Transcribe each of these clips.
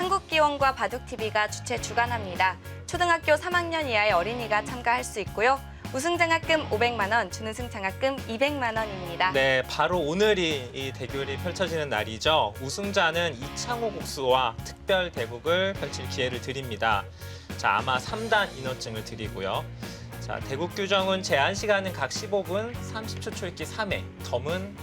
한국기원과 바둑TV가 주최 주관합니다. 초등학교 3학년 이하의 어린이가 참가할 수 있고요. 우승 장학금 500만 원, 준우승 장학금 200만 원입니다. 네, 바로 오늘이 이 대결이 펼쳐지는 날이죠. 우승자는 이창호 국수와 특별 대국을 펼칠 기회를 드립니다. 자, 아마 3단 인어증을 드리고요. 자, 대국 규정은 제한 시간은 각 15분, 30초 초읽기 3회, 덤은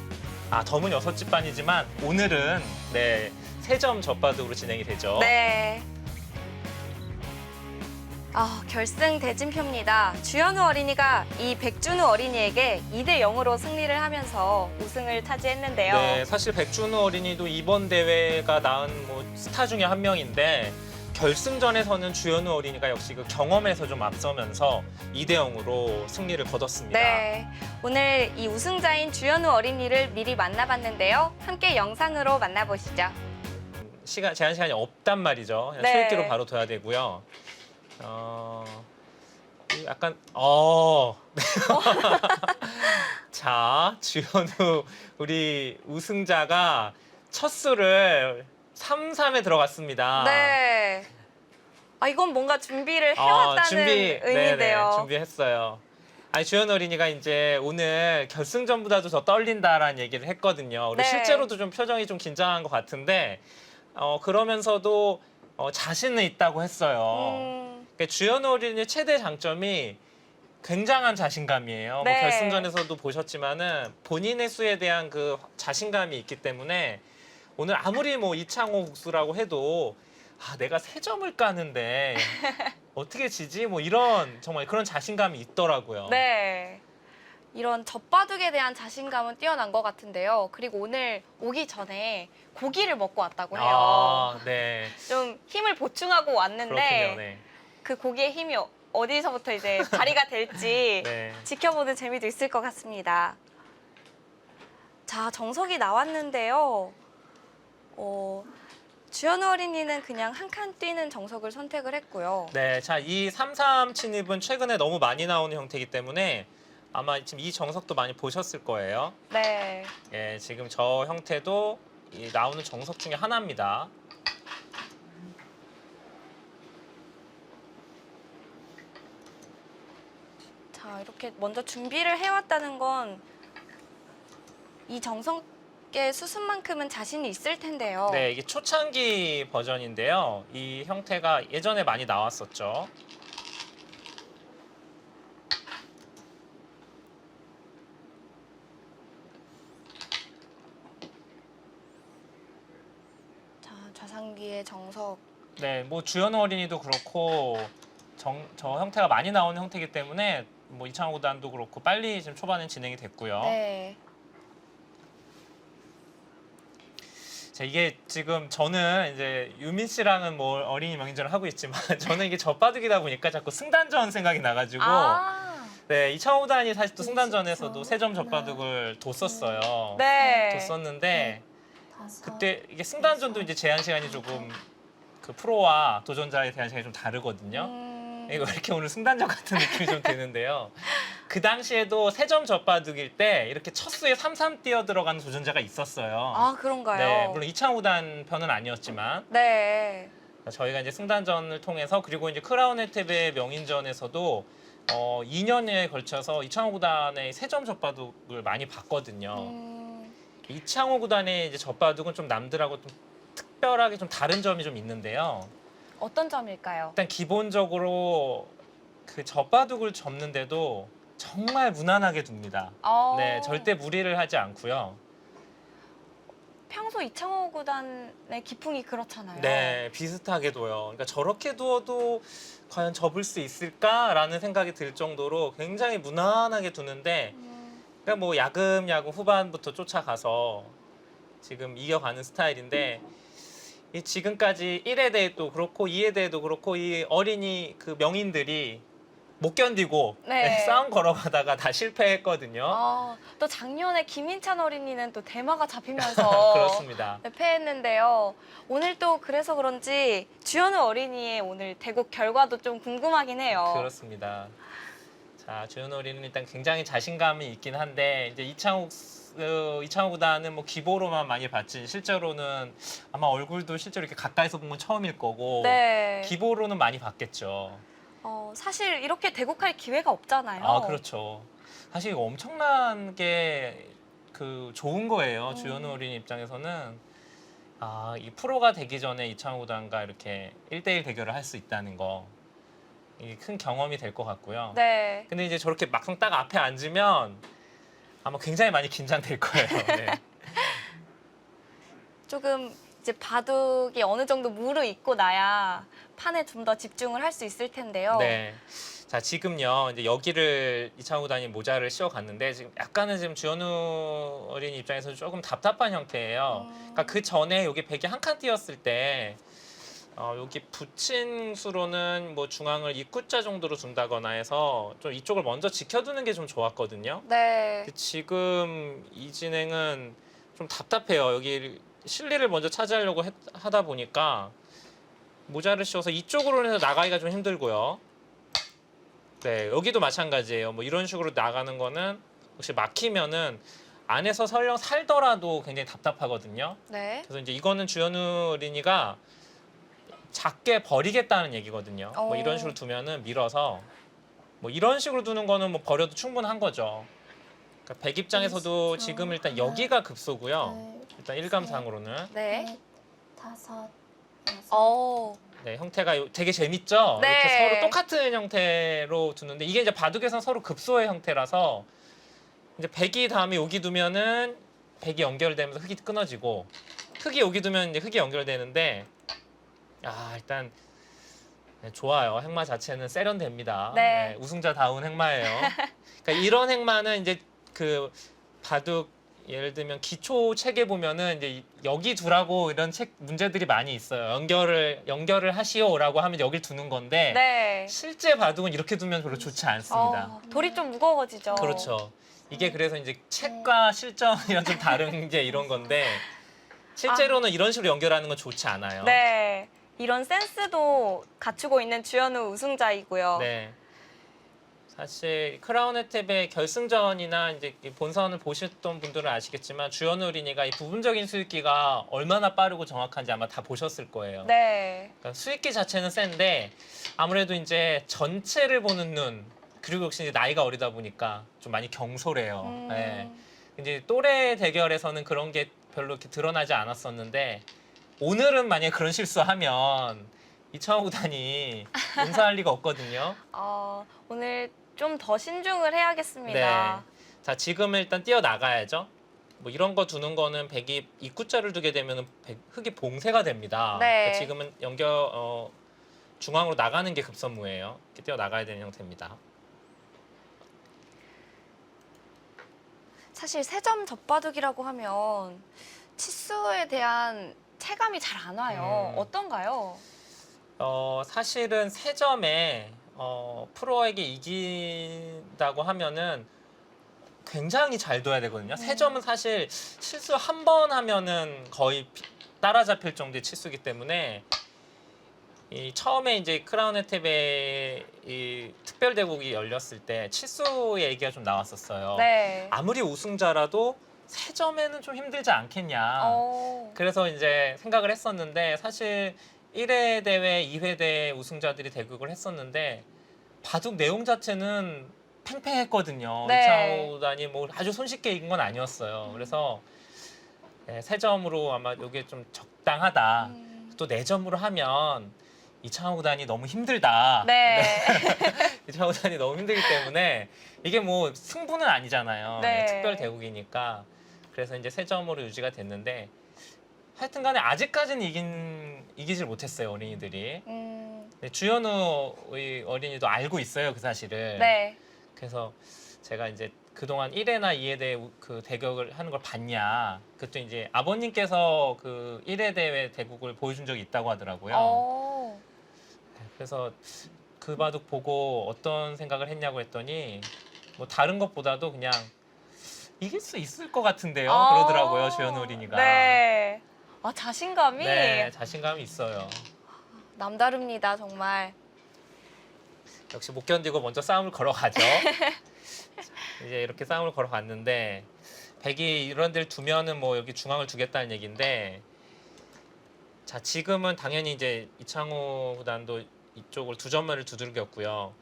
아, 덤은 6집 반이지만 오늘은 네, 3점 젖바둑으로 진행이 되죠. 네. 아, 결승 대진표입니다. 주현우 어린이가 이 백준우 어린이에게 2대 0으로 승리를 하면서 우승을 차지했는데요. 네, 사실 백준우 어린이도 이번 대회가 낳은 뭐 스타 중에 한 명인데 결승전에서는 주현우 어린이가 역시 그 경험에서 좀 앞서면서 2대 0으로 승리를 거뒀습니다. 네. 오늘 이 우승자인 주현우 어린이를 미리 만나봤는데요. 함께 영상으로 만나보시죠. 시간 제한 시간이 없단 말이죠. 그냥 네. 초읽기로 바로 둬야 되고요. 어, 이 약간 어. 자, 주현우 우리 우승자가 첫 수를 3-3에 들어갔습니다. 네. 아, 이건 뭔가 준비를 해왔다는 어, 준비, 의미인데요. 네네, 준비했어요. 아니 주현 어린이가 이제 오늘 결승전보다도 더 떨린다라는 얘기를 했거든요. 우리 네. 실제로도 좀 표정이 좀 긴장한 것 같은데 어, 그러면서도 어, 자신은 있다고 했어요. 음, 그러니까 주현 어린이의 최대 장점이 굉장한 자신감이에요. 네. 뭐 결승전에서도 보셨지만은 본인의 수에 대한 그 자신감이 있기 때문에 오늘 아무리 뭐 이창호 국수라고 해도 아 내가 세 점을 까는데 어떻게 지지? 뭐 이런 정말 그런 자신감이 있더라고요. 네. 이런 젖바둑에 대한 자신감은 뛰어난 것 같은데요. 그리고 오늘 오기 전에 고기를 먹고 왔다고 해요. 아, 네. 좀 힘을 보충하고 왔는데 그렇군요. 네. 그 고기의 힘이 어- 어디서부터 이제 발휘가 될지 네. 지켜보는 재미도 있을 것 같습니다. 자, 정석이 나왔는데요. 어, 주연우 어린이는 그냥 한 칸 뛰는 정석을 선택을 했고요. 네, 자, 이 33 침입은 최근에 너무 많이 나오는 형태이기 때문에 아마 지금 이 정석도 많이 보셨을 거예요. 네. 예, 지금 저 형태도 이 나오는 정석 중에 하나입니다. 자, 이렇게 먼저 준비를 해왔다는 건 이 정석의 수순만큼은 자신이 있을 텐데요. 네, 이게 초창기 버전인데요. 이 형태가 예전에 많이 나왔었죠. 자, 좌상기의 정석. 네, 뭐 주연호 어린이도 그렇고 정, 저 형태가 많이 나오는 형태이기 때문에 뭐 이창호 구단도 그렇고 빨리 지금 초반에 진행이 됐고요. 네. 자, 이게 지금 저는 이제 유민 씨랑은 뭐 어린이 명인전을 하고 있지만 저는 이게 젖바둑이다 보니까 자꾸 승단전 생각이 나가지고 아. 네 이창호 구단이 사실 또 승단전에서도 세점 젖바둑을 뒀었어요. 네. 뒀었는데 그때 이게 승단전도 이제 제한 시간이 조금 그 프로와 도전자의 제한 시간이 좀 다르거든요. 음, 이거 왜 이렇게 오늘 승단전 같은 느낌이 좀 드는데요. 그 당시에도 세점 젖바둑일 때 이렇게 첫 수에 삼삼 뛰어 들어가는 도전자가 있었어요. 아, 그런가요? 네, 물론 이창호단 편은 아니었지만 네. 저희가 이제 승단전을 통해서 그리고 이제 크라운 혜택의 명인전에서도 어, 2년에 걸쳐서 이창호 구단의 세점 젖바둑을 많이 봤거든요. 음, 이창호 구단의 이제 젖바둑은 좀 남들하고 좀 특별하게 좀 다른 점이 좀 있는데요. 어떤 점일까요? 일단 기본적으로 그 젖바둑을 접는데도 정말 무난하게 둡니다. 어, 네, 절대 무리를 하지 않고요. 평소 이창호 구단의 기풍이 그렇잖아요. 네, 비슷하게 둬요. 그러니까 저렇게 두어도 과연 접을 수 있을까라는 생각이 들 정도로 굉장히 무난하게 두는데 음, 그러니까 뭐 야금야금 후반부터 쫓아가서 지금 이겨가는 스타일인데 이 지금까지 1에 대해도 그렇고 2에 대해도 그렇고 이 어린이 그 명인들이 못 견디고 네. 싸움 걸어가다가 다 실패했거든요. 아, 또 작년에 김인찬 어린이는 또 대마가 잡히면서 그렇습니다. 네, 패했는데요. 오늘 또 그래서 그런지 주현우 어린이의 오늘 대국 결과도 좀 궁금하긴 해요. 그렇습니다. 자, 주현 어린이는 일단 굉장히 자신감이 있긴 한데 이제 이창욱 그 이창호 구단은 뭐 기보로만 많이 봤지 실제로는 아마 얼굴도 실제로 이렇게 가까이서 본 건 처음일 거고 네. 기보로는 많이 봤겠죠. 어, 사실 이렇게 대국할 기회가 없잖아요. 아 그렇죠. 사실 이거 엄청난 게 그 좋은 거예요. 음. 주현우 어린이 입장에서는 아이 프로가 되기 전에 이창호 구단과 이렇게 1대1 대결을 할 수 있다는 거. 이게 큰 경험이 될 것 같고요. 네. 근데 이제 저렇게 막상 딱 앞에 앉으면 아마 굉장히 많이 긴장될 거예요. 네. 조금 이제 바둑이 어느 정도 무르익고 나야 판에 좀 더 집중을 할 수 있을 텐데요. 네. 자 지금요 이제 여기를 이창호 구단이 모자를 씌워 갔는데 지금 약간은 지금 주현우 어린이 입장에서 조금 답답한 형태예요. 음. 그러니까 그 전에 여기 백이 한 칸 띄었을 때 어, 여기 붙인 수로는 뭐 중앙을 입구자 정도로 둔다거나 해서 좀 이쪽을 먼저 지켜두는 게 좀 좋았거든요. 네. 근데 지금 이 진행은 좀 답답해요. 여기 실리를 먼저 차지하려고 했- 하다 보니까 모자를 씌워서 이쪽으로 해서 나가기가 좀 힘들고요. 네, 여기도 마찬가지예요. 뭐 이런 식으로 나가는 거는 혹시 막히면은 안에서 설령 살더라도 굉장히 답답하거든요. 네. 그래서 이제 이거는 주현우 어린이가 작게 버리겠다는 얘기거든요. 뭐 어. 이런 식으로 두면은 밀어서 뭐 이런 식으로 두는 거는 뭐 버려도 충분한 거죠. 그러니까 백 입장에서도 그렇죠. 지금 일단 여기가 급소고요. 둘, 일단 일감상으로는 네. 넷, 다섯, 여섯. 어. 네, 형태가 요- 되게 재밌죠. 네. 이렇게 서로 똑같은 형태로 두는데 이게 이제 바둑에선 서로 급소의 형태라서 이제 백이 다음에 여기 두면은 백이 연결되면서 흙이 끊어지고 흙이 여기 두면 이제 흙이 연결되는데 아 일단 네, 좋아요. 행마 자체는 세련됩니다. 네. 우승자다운 행마예요. 그러니까 이런 행마는 이제 그 바둑 예를 들면 기초 책에 보면은 이제 이- 여기 두라고 이런 책 문제들이 많이 있어요. 연결을 연결을 하시오라고 하면 여길 두는 건데 네. 실제 바둑은 이렇게 두면 별로 좋지 않습니다. 어, 돌이 좀 무거워지죠. 그렇죠. 이게 그래서 이제 책과 실전이랑 좀 다른 게 이런 건데 실제로는 이런 식으로 연결하는 건 좋지 않아요. 네. 이런 센스도 갖추고 있는 주현우 우승자이고요. 네. 사실 크라운 혜택의 결승전이나 이제 이 본선을 보셨던 분들은 아시겠지만 주연 어린이가 이 부분적인 수익기가 얼마나 빠르고 정확한지 아마 다 보셨을 거예요. 네. 그러니까 수익기 자체는 센데 아무래도 이제 전체를 보는 눈 그리고 역시 이제 나이가 어리다 보니까 좀 많이 경솔해요. 음. 네. 이제 또래 대결에서는 그런 게 별로 이렇게 드러나지 않았었는데 오늘은 만약에 그런 실수하면 이창호 구단이 용서할 리가 없거든요. 어, 오늘 좀 더 신중을 해야겠습니다. 네. 자, 지금은 일단 뛰어 나가야죠. 뭐 이런 거 두는 거는 백이 입구자를 두게 되면 흙이 봉쇄가 됩니다. 네. 그러니까 지금은 연결 어, 중앙으로 나가는 게 급선무예요. 이렇게 뛰어 나가야 되는 형태입니다. 사실 세점 젖바둑이라고 하면 치수에 대한 체감이 잘 안 와요. 음. 어떤가요? 어, 사실은 세 점에 어, 프로에게 이긴다고 하면은 굉장히 잘 둬야 되거든요. 세 음. 점은 사실 실수 한 번 하면은 거의 피- 따라잡힐 정도의 치수기 때문에 이 처음에 이제 크라운 혜택의 이 특별 대국이 열렸을 때 치수의 얘기가 좀 나왔었어요. 네. 아무리 우승자라도 세 점에는 좀 힘들지 않겠냐. 어. 그래서 이제 생각을 했었는데 사실 1회 대회, 2회 대회 우승자들이 대국을 했었는데 바둑 내용 자체는 팽팽했거든요. 네. 이창호 구단이 뭐 아주 손쉽게 이긴 건 아니었어요. 그래서 네, 세 점으로 아마 이게 좀 적당하다. 음. 또 네 점으로 하면 이창호 구단이 너무 힘들다. 네. 이창호 구단이 너무 힘들기 때문에 이게 뭐 승부는 아니잖아요. 네. 네, 특별 대국이니까. 그래서 이제 세 점으로 유지가 됐는데 하여튼간에 아직까지는 이긴 이기질 못했어요 어린이들이. 음. 근데 주현우 의 어린이도 알고 있어요 그 사실을. 네. 그래서 제가 이제 그동안 1회나 2회 대회 그 대격을 하는 걸 봤냐. 그때 이제 아버님께서 그 1회 대회 대국을 보여준 적이 있다고 하더라고요. 어. 그래서 그 바둑 보고 어떤 생각을 했냐고 했더니 뭐 다른 것보다도 그냥 이길 수 있을 것 같은데요. 아. 그러더라고요 주현우 어린이가. 네. 아, 자신감이 네, 자신감이 있어요. 남다릅니다, 정말. 역시 못 견디고 먼저 싸움을 걸어가죠. 이제 이렇게 싸움을 걸어갔는데 백이 이런 데를 두면은 뭐 여기 중앙을 두겠다는 얘기인데 자 지금은 당연히 이제 이창호 구단도 이쪽을 두 점만을 두들겼고요.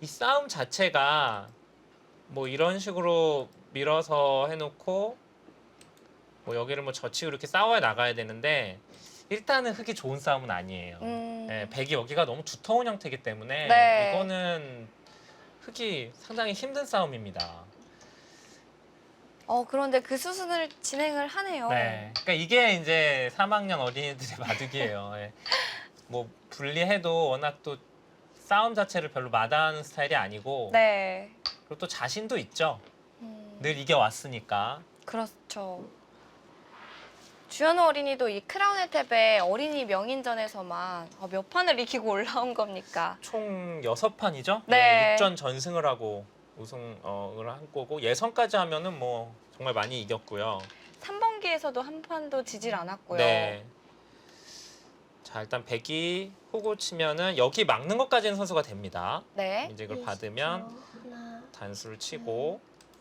이 싸움 자체가 뭐 이런 식으로 밀어서 해놓고 뭐 여기를 뭐 젖히고 이렇게 싸워야 나가야 되는데 일단은 흙이 좋은 싸움은 아니에요. 음. 예, 백이 여기가 너무 두터운 형태이기 때문에 네. 이거는 흙이 상당히 힘든 싸움입니다. 어 그런데 그 수순을 진행을 하네요. 네. 그러니까 이게 이제 3학년 어린이들의 바둑이에요. 예. 뭐 분리해도 워낙 또 싸움 자체를 별로 마다하는 스타일이 아니고 네. 그리고 또 자신도 있죠. 음, 늘 이겨 왔으니까. 그렇죠. 주연우 어린이도 이 크라운의 탭의 어린이 명인전에서만 어, 몇 판을 이기고 올라온 겁니까? 총 여섯 판이죠. 네. 6전 전승을 하고 우승을 한 거고 예선까지 하면은 뭐 정말 많이 이겼고요. 3번기에서도 한 판도 지질 않았고요. 네. 자 일단 백이 호구 치면은 여기 막는 것까지는 선수가 됩니다. 네. 이제 이걸 20초. 받으면 단수를 치고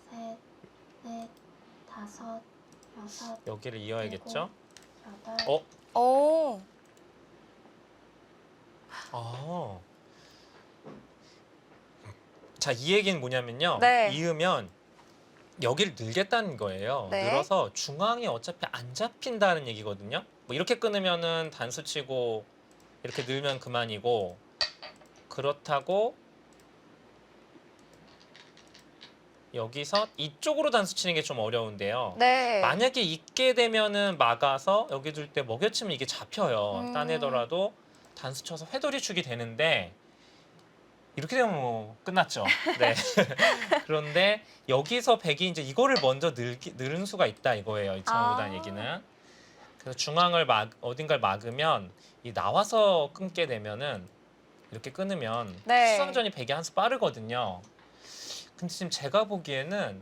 셋, 넷, 다섯, 여섯, 여기를 이어야겠죠. 여덟. 어? 오. 아. 자, 이 얘기는 뭐냐면요. 네. 이으면 여기를 늘겠다는 거예요. 네. 늘어서 중앙이 어차피 안 잡힌다는 얘기거든요. 뭐 이렇게 끊으면은 단수 치고 이렇게 늘면 그만이고 그렇다고 여기서 이쪽으로 단수 치는 게 좀 어려운데요. 네. 만약에 있게 되면은 막아서 여기 둘 때 먹여치면 이게 잡혀요. 음. 따내더라도 단수 쳐서 회돌이 축이 되는데 이렇게 되면 뭐 끝났죠. 네. 그런데 여기서 백이 이제 이거를 먼저 늘기, 늘은 수가 있다 이거예요. 이창호보다 아. 얘기는. 그래서 중앙을 막 어딘가를 막으면 이 나와서 끊게 되면은 이렇게 끊으면 네. 수상전이 백이 한 수 빠르거든요. 근데 지금 제가 보기에는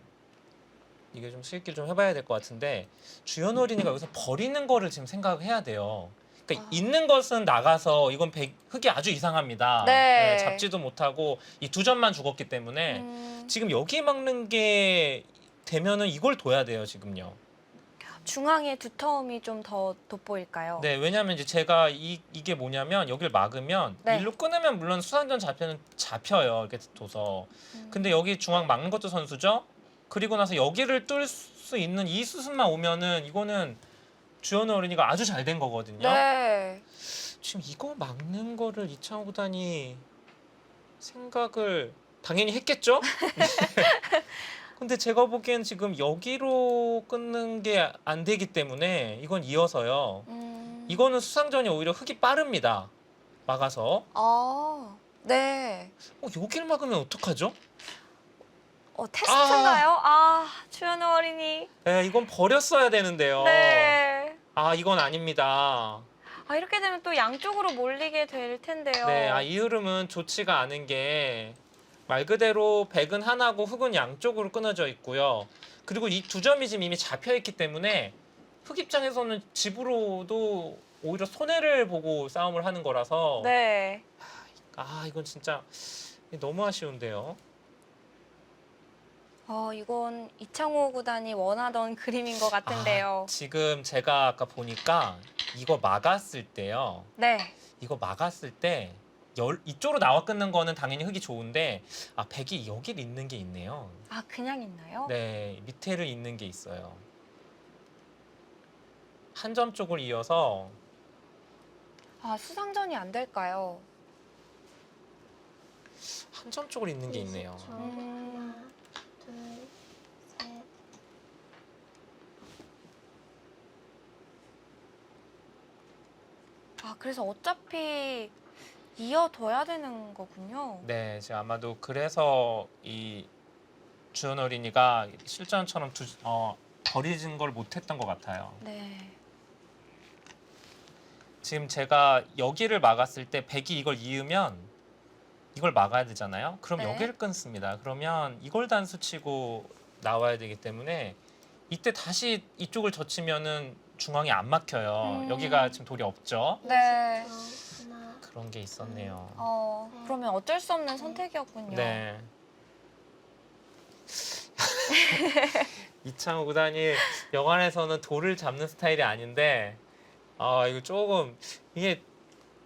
이게 좀 실기를 좀 해봐야 될 것 같은데 주연 어린이가 여기서 버리는 거를 지금 생각을 해야 돼요. 그러니까 아. 있는 것은 나가서 이건 백, 흙이 아주 이상합니다. 네. 잡지도 못하고 이 두 점만 죽었기 때문에 음, 지금 여기 막는 게 되면은 이걸 둬야 돼요 지금요. 중앙의 두터움이 좀 더 돋보일까요? 네, 왜냐하면 이제 제가 이 이게 뭐냐면 여기를 막으면 네. 일로 끊으면 물론 수상전 잡혀는 잡혀요 이렇게 둬서. 음. 근데 여기 중앙 막는 것도 선수죠. 그리고 나서 여기를 뚫을 수 있는 이 수순만 오면은 이거는 주연우 어린이가 아주 잘 된 거거든요. 네. 지금 이거 막는 거를 이창호 구단이 생각을 당연히 했겠죠. 네. 근데 제가 보기엔 지금 여기로 끊는 게 안 되기 때문에 이건 이어서요. 음. 이거는 수상전이 오히려 흙이 빠릅니다. 막아서. 아, 네. 어, 여기를 막으면 어떡하죠? 어, 테스트인가요? 아, 주연우 어린이. 네, 이건 버렸어야 되는데요. 네. 아, 이건 아닙니다. 아, 이렇게 되면 또 양쪽으로 몰리게 될 텐데요. 네, 아, 이 흐름은 좋지가 않은 게 말 그대로 백은 하나고 흙은 양쪽으로 끊어져 있고요. 그리고 이 두 점이 지금 이미 잡혀 있기 때문에 흙 입장에서는 집으로도 오히려 손해를 보고 싸움을 하는 거라서 네. 아, 이건 진짜 너무 아쉬운데요. 어, 이건 이창호 구단이 원하던 그림인 것 같은데요. 아, 지금 제가 아까 보니까 이거 막았을 때요. 네. 이거 막았을 때 열, 이쪽으로 나와 끊는 거는 당연히 흙이 좋은데 아 백이 여기를 있는 게 있네요. 아, 그냥 있나요? 네 밑에를 있는 게 있어요. 한 점 쪽을 이어서 아, 수상전이 안 될까요? 한 점 쪽을 있는 게 있네요. 20초. 음. 하나, 둘, 셋. 아, 그래서 어차피 이어둬야 되는 거군요. 네, 제가 아마도 그래서 이 주연 어린이가 실전처럼 두, 어, 버리는 걸 못했던 것 같아요. 네. 지금 제가 여기를 막았을 때 백이 이걸 이으면 이걸 막아야 되잖아요. 그럼 네. 여기를 끊습니다. 그러면 이걸 단수 치고 나와야 되기 때문에 이때 다시 이쪽을 젖히면은 중앙이 안 막혀요. 음. 여기가 지금 돌이 없죠. 네. 20초. 하나, 그런 게 있었네요. 어, 그러면 어쩔 수 없는 선택이었군요. 네. 이창호 구단이 영화에서는 돌을 잡는 스타일이 아닌데 아 이거 조금 이게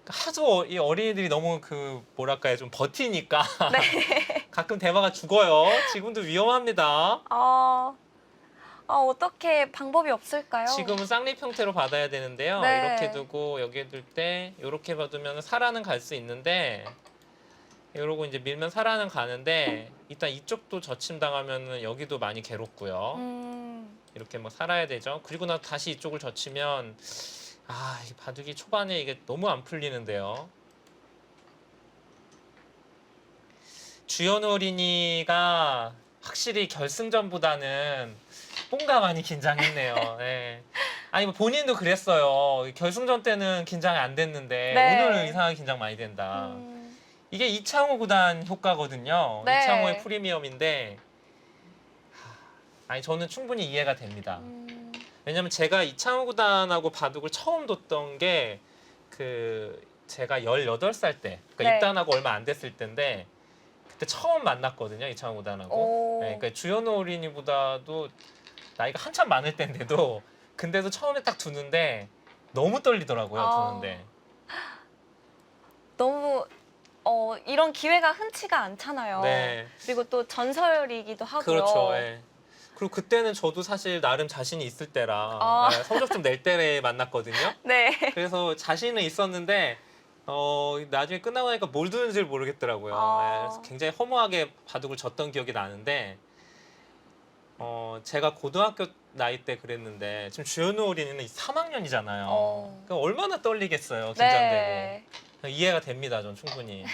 하도 어- 이 어린이들이 너무 그 뭐랄까요 좀 버티니까 가끔 대마가 죽어요. 지금도 위험합니다. 아, 아 어떻게 방법이 없을까요? 지금은 쌍립 형태로 받아야 되는데요. 네. 이렇게 두고 여기에 둘 때 이렇게 받으면 살아는 갈 수 있는데 이러고 이제 밀면 살아는 가는데 일단 이쪽도 저침 당하면은 여기도 많이 괴롭고요. 음, 이렇게 뭐 살아야 되죠. 그리고 나서 다시 이쪽을 젖히면 아, 이 바둑이 초반에 이게 너무 안 풀리는데요. 주연우 어린이가 확실히 결승전보다는 뭔가 많이 긴장했네요. 네. 아니 뭐 본인도 그랬어요. 결승전 때는 긴장이 안 됐는데 네. 오늘은 이상하게 긴장 많이 된다. 음, 이게 이창호 구단 효과거든요. 네. 이창호의 프리미엄인데 하, 아니 저는 충분히 이해가 됩니다. 음, 왜냐면 제가 이창호 구단하고 바둑을 처음 뒀던 게 그 제가 18살 때 그러니까 네. 입단하고 얼마 안 됐을 때인데 그때 처음 만났거든요. 이창호 구단하고. 오. 네, 그러니까 주연호 어린이보다도 나이가 한참 많을 때인데도 근데도 처음에 딱 두는데 너무 떨리더라고요. 아. 두는데. 너무 어, 이런 기회가 흔치가 않잖아요. 네. 그리고 또 전설이기도 하고요. 그렇죠. 예. 그리고 그때는 저도 사실 나름 자신이 있을 때라 아. 예, 성적 좀 낼 때에 만났거든요. 네. 그래서 자신은 있었는데 어, 나중에 끝나고 나니까 뭘 두는지 를 모르겠더라고요. 아. 예, 그래서 굉장히 허무하게 바둑을 졌던 기억이 나는데 어, 제가 고등학교 나이 때 그랬는데 지금 주연우 어린이는 3학년이잖아요. 어. 그러니까 얼마나 떨리겠어요. 긴장되고. 네. 이해가 됩니다. 전 충분히.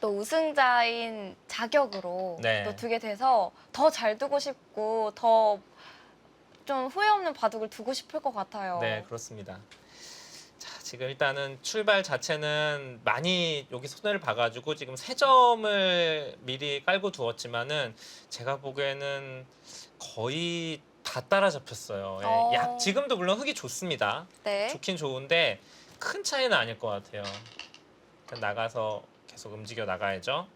또 우승자인 자격으로 네. 또 두게 돼서 더 잘 두고 싶고 더 좀 후회 없는 바둑을 두고 싶을 것 같아요. 네, 그렇습니다. 자, 지금 일단은 출발 자체는 많이 여기 손해를 봐가지고 지금 세 점을 미리 깔고 두었지만은 제가 보기에는 거의 다 따라잡혔어요. 예, 어. 약 지금도 물론 흙이 좋습니다. 네. 좋긴 좋은데 큰 차이는 아닐 것 같아요. 일단 나가서 계속 움직여 나가야죠.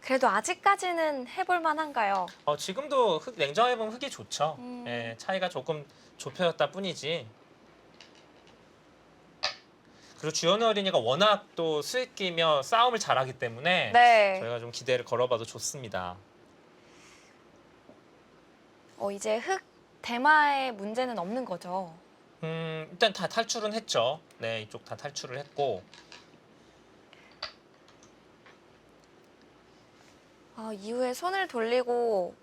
그래도 아직까지는 해볼 만한가요? 어, 지금도 흙 냉정해 보면 흙이 좋죠. 음. 예, 차이가 조금 좁혀졌다 뿐이지. 그리고 주연우 어린이가 워낙 또 수익기며 싸움을 잘하기 때문에 네. 저희가 좀 기대를 걸어봐도 좋습니다. 어, 이제 흑 대마의 문제는 없는 거죠. 음, 일단 다 탈출은 했죠. 네, 이쪽 다 탈출을 했고 아, 이후에 손을 돌리고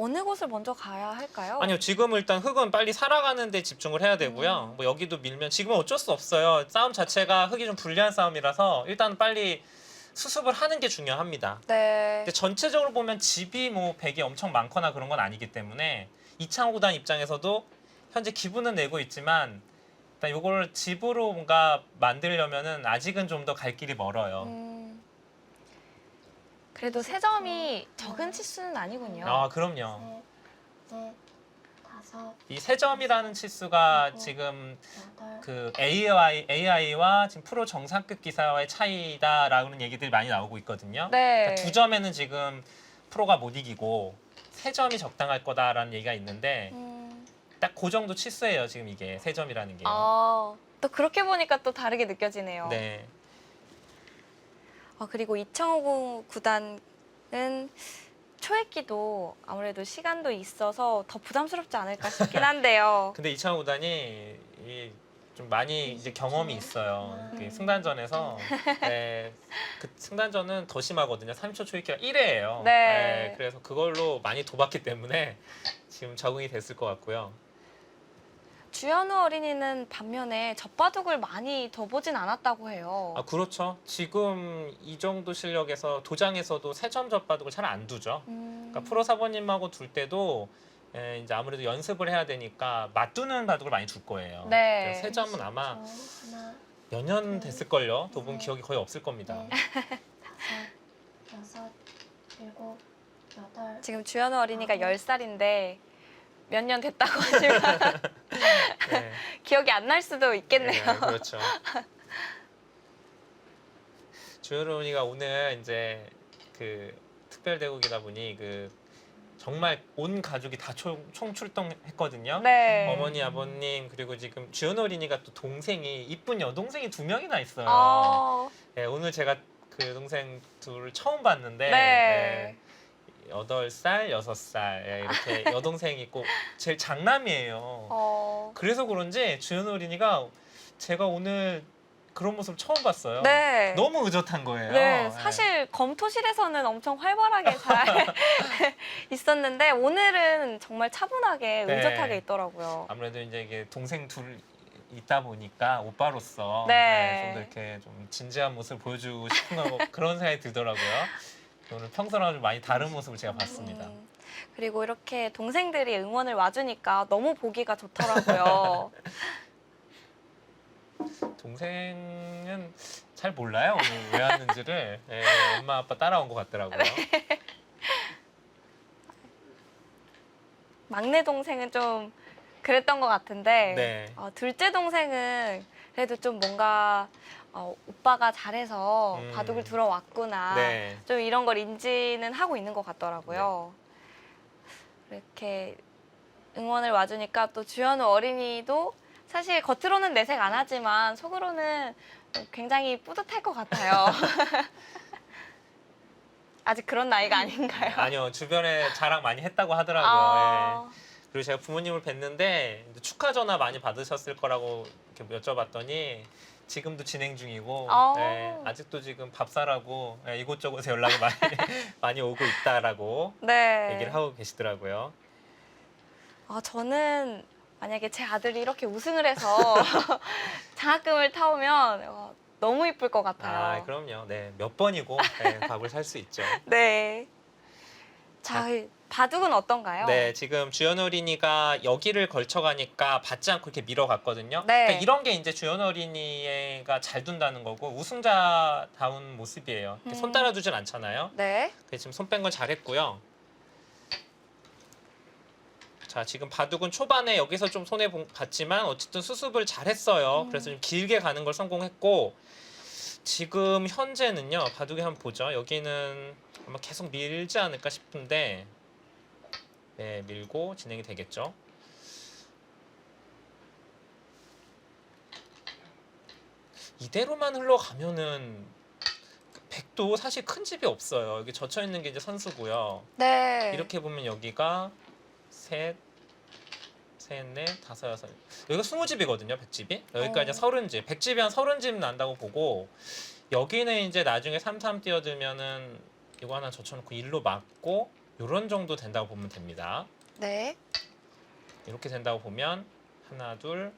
어느 곳을 먼저 가야 할까요? 아니요, 지금 일단 흙은 빨리 살아가는 데 집중을 해야 되고요. 음. 뭐 여기도 밀면 지금은 어쩔 수 없어요. 싸움 자체가 흙이 좀 불리한 싸움이라서 일단 빨리 수습을 하는 게 중요합니다. 네. 근데 전체적으로 보면 집이 뭐 백이 엄청 많거나 그런 건 아니기 때문에 이창호 구단 입장에서도 현재 기분은 내고 있지만 일단 요걸 집으로 뭔가 만들려면은 아직은 좀 더 갈 길이 멀어요. 음, 그래도 세 점이 적은 치수는 아니군요. 아 그럼요. 셋, 넷, 다섯, 이 세 점이라는 치수가 어. 지금 여덟, 그 AI AI와 지금 프로 정상급 기사와의 차이다라는 얘기들이 많이 나오고 있거든요. 네. 그러니까 두 점에는 지금 프로가 못 이기고 세 점이 적당할 거다라는 얘기가 있는데 음, 딱 그 정도 치수예요 지금 이게 세 점이라는 게. 아, 또 그렇게 보니까 또 다르게 느껴지네요. 네. 아, 그리고 이창호 구단은 초액기도 아무래도 시간도 있어서 더 부담스럽지 않을까 싶긴 한데요. 근데 이창호 구단이 이 좀 많이 이제 경험이 있어요. 그 음. 승단전에서 네, 그 승단전은 더 심하거든요. 30초 초이키가 1회예요. 네. 그래서 그걸로 많이 도봤기 때문에 지금 적응이 됐을 것 같고요. 주현우 어린이는 반면에 젖바둑을 많이 둬보진 않았다고 해요. 아 그렇죠. 지금 이 정도 실력에서 도장에서도 세점 접바둑을 잘 안 두죠. 음, 그러니까 프로 사모님하고 둘 때도 에, 이제 아무래도 연습을 해야 되니까 맞두는 바둑을 많이 둘 거예요. 네. 그래서 세 점은 아마 저, 하나, 몇년 됐을걸요. 두분 네. 기억이 거의 없을 겁니다. 넷, 다섯, 여섯, 일곱, 여덟, 지금 주현우 어린이가 아. 10살인데 몇 년 됐다고 하시면 네. 기억이 안 날 수도 있겠네요. 네, 그렇죠. 주현원이가 오늘 이제 그 특별 대국이다 보니 그 정말 온 가족이 다 총, 총 출동했거든요. 네. 어머니, 아버님 그리고 지금 주연 어린이가 또 동생이 이쁜 여동생이 두 명이나 있어요. 어, 네, 오늘 제가 그 동생 둘을 처음 봤는데 네. 여덟 살, 여섯 살 예, 이렇게 여동생이 있고 제일 장남이에요. 어, 그래서 그런지 주연 어린이가 제가 오늘 그런 모습 처음 봤어요. 네. 너무 의젓한 거예요. 네, 예. 사실 검토실에서는 엄청 활발하게 잘 있었는데 오늘은 정말 차분하게 네. 의젓하게 있더라고요. 아무래도 이제 이게 동생 둘 있다 보니까 오빠로서 네. 네, 좀더 이렇게 좀 진지한 모습을 보여주고 싶은 거 그런 생각이 들더라고요. 오늘 평소랑 좀 많이 다른 모습을 제가 봤습니다. 음, 그리고 이렇게 동생들이 응원을 와주니까 너무 보기가 좋더라고요. 동생은 잘 몰라요 오늘 왜 왔는지를 예, 엄마 아빠 따라온 것 같더라고요. 막내 동생은 좀 그랬던 것 같은데 네. 어, 둘째 동생은 그래도 좀 뭔가 어, 오빠가 잘해서 음. 바둑을 들어왔구나. 네. 좀 이런 걸 인지는 하고 있는 것 같더라고요. 이렇게 응원을 와주니까 또 주현우 어린이도 사실 겉으로는 내색 안 하지만 속으로는 굉장히 뿌듯할 것 같아요. 아직 그런 나이가 아닌가요? 아니요 주변에 자랑 많이 했다고 하더라고요. 아, 예. 그리고 제가 부모님을 뵀는데 축하 전화 많이 받으셨을 거라고 이렇게 여쭤봤더니 지금도 진행 중이고 아. 예, 아직도 지금 밥 사라고 예, 이곳저곳에 연락이 많이 많이 오고 있다라고 네. 얘기를 하고 계시더라고요. 아, 저는 만약에 제 아들이 이렇게 우승을 해서 장학금을 타오면 어, 너무 이쁠 것 같아요. 아 그럼요. 네 몇 번이고 예, 밥을 살 수 있죠. 네. 자, 바둑은 어떤가요? 네, 지금 주연 어린이가 여기를 걸쳐가니까 받지 않고 이렇게 밀어갔거든요. 네. 그러니까 이런 게 이제 주연 어린이가 잘 둔다는 거고 우승자다운 모습이에요. 이렇게 손 음. 따라 두진 않잖아요. 네. 그래서 지금 손 뺀 건 잘했고요. 자, 지금 바둑은 초반에 여기서 좀 손해 본- 봤지만 어쨌든 수습을 잘했어요. 음. 그래서 좀 길게 가는 걸 성공했고 지금 현재는요. 바둑에 한번 보죠. 여기는 아마 계속 밀지 않을까 싶은데 네, 밀고 진행이 되겠죠. 이대로만 흘러가면은 백도 사실 큰 집이 없어요. 여기 젖혀 있는 게 이제 선수고요. 네. 이렇게 보면 여기가 셋, 셋, 넷, 다섯, 여섯. 여기가 스무 집이거든요. 백집이. 여기가 어. 이제 서른 집. 백집이 한 서른 집 난다고 보고 여기는 이제 나중에 삼삼 뛰어들면은 이거 하나 젖혀놓고 일로 막고 요런 정도 된다고 보면 됩니다. 네. 이렇게 된다고 보면 하나, 둘.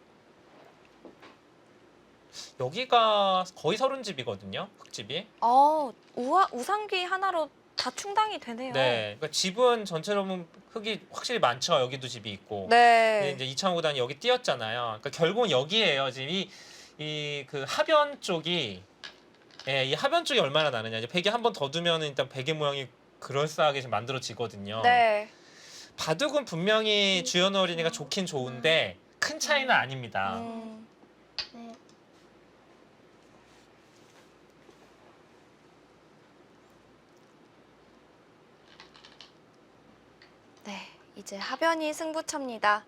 여기가 거의 서른 집이거든요. 극집이. 어, 우상귀 하나로 다 충당이 되네요. 네. 그러니까 집은 전체로 보면 흙이 확실히 많죠. 여기도 집이 있고. 근데 네. 이제 이창호 구단이 여기 뛰었잖아요. 그러니까 결국은 여기에요. 지금 이그 하변 쪽이 예, 이 하변 쪽이 얼마나 나느냐. 이제 베개 한 번 더 두면 일단 베개 모양이 그럴싸하게 좀 만들어지거든요. 네. 바둑은 분명히 주연 어린이가 좋긴 좋은데 큰 차이는 아닙니다. 음, 네. 네. 이제 하변이 승부처입니다.